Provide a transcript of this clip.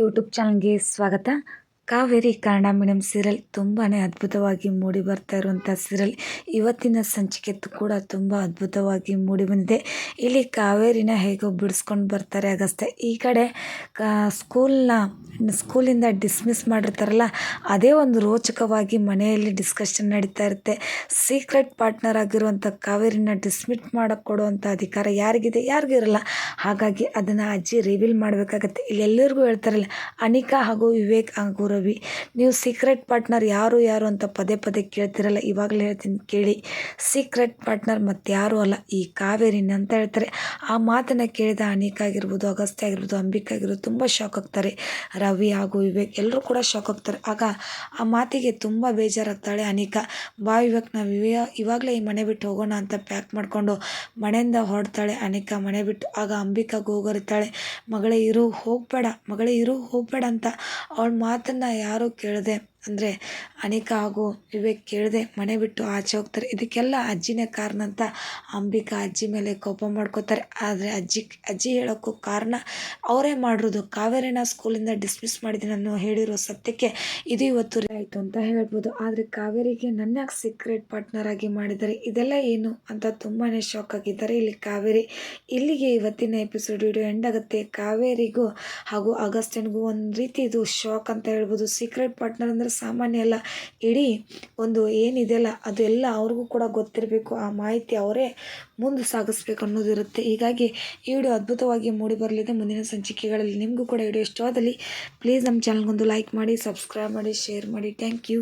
YouTube ಚಾನಲ್ಗೆ ಸ್ವಾಗತ Kaveri Kannada medium serial ತುಂಬಾ ಅದ್ಭುತವಾಗಿ ಮೂಡಿ ಬರ್ತಾ ಇರುವಂಥ ಸೀರಿಯಲ್. ಇವತ್ತಿನ ಸಂಚಿಕೆ ಕೂಡ ತುಂಬ ಅದ್ಭುತವಾಗಿ ಮೂಡಿ ಬಂದಿದೆ ಇಲ್ಲಿ ಕಾವೇರಿನ ಹೇಗೋ ಬಿಡಿಸ್ಕೊಂಡು ಬರ್ತಾರೆ ಆಗಸ್ತೆ. ಈ ಕಡೆ ಕಾ ಸ್ಕೂಲ್ನ, ಸ್ಕೂಲಿಂದ ಡಿಸ್ಮಿಸ್ ಮಾಡಿರ್ತಾರಲ್ಲ, ಅದೇ ಒಂದು ರೋಚಕವಾಗಿ ಮನೆಯಲ್ಲಿ ಡಿಸ್ಕಷನ್ ನಡೀತಾ ಇರುತ್ತೆ. ಸೀಕ್ರೆಟ್ ಪಾರ್ಟ್ನರ್ ಆಗಿರುವಂಥ ಕಾವೇರಿನ ಡಿಸ್ಮಿಟ್ ಮಾಡೋಕ್ಕೆ ಕೊಡುವಂಥ ಅಧಿಕಾರ ಯಾರಿಗಿದೆ? ಯಾರಿಗೂ ಇರಲ್ಲ. ಹಾಗಾಗಿ ಅದನ್ನು ಅಜ್ಜಿ ರಿವೀಲ್ ಮಾಡಬೇಕಾಗತ್ತೆ. ಇಲ್ಲಿ ಎಲ್ಲರಿಗೂ ಹೇಳ್ತಾರಲ್ಲ, ಅನಿಕಾ ಹಾಗೂ ವಿವೇಕ್ ಹಾಗೂ ರವಿ ನೀವು ಸೀಕ್ರೆಟ್ ಪಾರ್ಟ್ನರ್ ಯಾರು ಯಾರು ಅಂತ ಪದೇ ಪದೇ ಕೇಳ್ತಿರಲ್ಲ, ಇವಾಗಲೇ ಹೇಳ್ತೀನಿ ಕೇಳಿ. ಸೀಕ್ರೆಟ್ ಪಾರ್ಟ್ನರ್ ಮತ್ತು ಯಾರು ಅಲ್ಲ, ಈ ಕಾವೇರಿನ ಅಂತ ಹೇಳ್ತಾರೆ. ಆ ಮಾತನ್ನು ಕೇಳಿದ ಅನಿಕಾ ಆಗಿರ್ಬೋದು, ಅಗಸ್ತ್ಯ ಆಗಿರ್ಬೋದು, ಅಂಬಿಕಾ ಆಗಿರ್ಬೋದು, ತುಂಬ ಶಾಕ್ ಆಗ್ತಾರೆ. ರವಿ ಹಾಗೂ ವಿವೇಕ್ ಎಲ್ಲರೂ ಕೂಡ ಶಾಕ್ ಆಗ್ತಾರೆ. ಆಗ ಆ ಮಾತಿಗೆ ತುಂಬ ಬೇಜಾರಾಗ್ತಾಳೆ ಅನಿಕಾ. ಬಾ ವಿವೇಕ್, ನಾವು ವಿವೇ ಇವಾಗಲೇ ಈ ಮನೆ ಬಿಟ್ಟು ಹೋಗೋಣ ಅಂತ ಪ್ಯಾಕ್ ಮಾಡಿಕೊಂಡು ಮನೆಯಿಂದ ಹೊರಡ್ತಾಳೆ ಅನಿಕಾ ಮನೆ ಬಿಟ್ಟು. ಆಗ ಅಂಬಿಕಾ ಗೋಗರಿತಾಳೆ, ಮಗಳೇ ಇರು, ಹೋಗಬೇಡ, ಮಗಳೇ ಇರು, ಹೋಗಬೇಡ ಅಂತ ಅವಳ ಮಾತನ್ನು ಯಾರೂ ಕೇಳದೆ. ಅಂದರೆ ಅನಿಕಾ ಹಾಗೂ ವಿವೇಕ್ ಕೇಳದೆ ಮನೆ ಬಿಟ್ಟು ಆಚೆ ಹೋಗ್ತಾರೆ. ಇದಕ್ಕೆಲ್ಲ ಅಜ್ಜಿನೇ ಕಾರಣ ಅಂತ ಅಂಬಿಕಾ ಅಜ್ಜಿ ಮೇಲೆ ಕೋಪ ಮಾಡ್ಕೋತಾರೆ. ಆದರೆ ಅಜ್ಜಿ ಅಜ್ಜಿ ಹೇಳೋಕ್ಕೂ ಕಾರಣ ಅವರೇ ಮಾಡಿರೋದು. ಕಾವೇರಿನ ಸ್ಕೂಲಿಂದ ಡಿಸ್ಮಿಸ್ ಮಾಡಿದ್ದೀನಿ ನಾನು ಹೇಳಿರೋ ಸತ್ಯಕ್ಕೆ ಇದು ಇವತ್ತು ಆಯಿತು ಅಂತ ಹೇಳ್ಬೋದು. ಆದರೆ ಕಾವೇರಿಗೆ ನನ್ನ ಸೀಕ್ರೆಟ್ ಪಾರ್ಟ್ನರ್ ಆಗಿ ಮಾಡಿದ್ದಾರೆ. ಇದೆಲ್ಲ ಏನು ಅಂತ ತುಂಬಾ ಶಾಕ್ ಆಗಿದ್ದಾರೆ. ಇಲ್ಲಿ ಕಾವೇರಿ, ಇಲ್ಲಿಗೆ ಇವತ್ತಿನ ಎಪಿಸೋಡ್ ವಿಡಿಯೋ ಎಂಡ್ ಆಗುತ್ತೆ. ಕಾವೇರಿಗೂ ಹಾಗೂ ಅಗಸ್ಟಿನ್ಗೂ ಒಂದು ರೀತಿ ಇದು ಶಾಕ್ ಅಂತ ಹೇಳ್ಬೋದು. ಸೀಕ್ರೆಟ್ ಪಾರ್ಟ್ನರ್ ಅಂದರೆ ಸಾಮಾನ್ಯ ಅಲ್ಲ ಇಡೀ ಒಂದು ಏನಿದೆಯಲ್ಲ ಅದೆಲ್ಲ ಅವ್ರಿಗೂ ಕೂಡ ಗೊತ್ತಿರಬೇಕು. ಆ ಮಾಹಿತಿ ಅವರೇ ಮುಂದೆ ಸಾಗಿಸ್ಬೇಕು ಅನ್ನೋದಿರುತ್ತೆ. ಹೀಗಾಗಿ ಈ ವಿಡಿಯೋ ಅದ್ಭುತವಾಗಿ ಮೂಡಿ ಬರಲಿದೆ. ಮುಂದಿನ ಸಂಚಿಕೆಗಳಲ್ಲಿ ನಿಮಗೂ ಕೂಡ ವಿಡಿಯೋ ಇಷ್ಟವಾದಲ್ಲಿ ಪ್ಲೀಸ್ ನಮ್ಮ ಚಾನಲ್ಗೊಂದು ಲೈಕ್ ಮಾಡಿ ಸಬ್ಸ್ಕ್ರೈಬ್ ಮಾಡಿ ಶೇರ್ ಮಾಡಿ. Thank you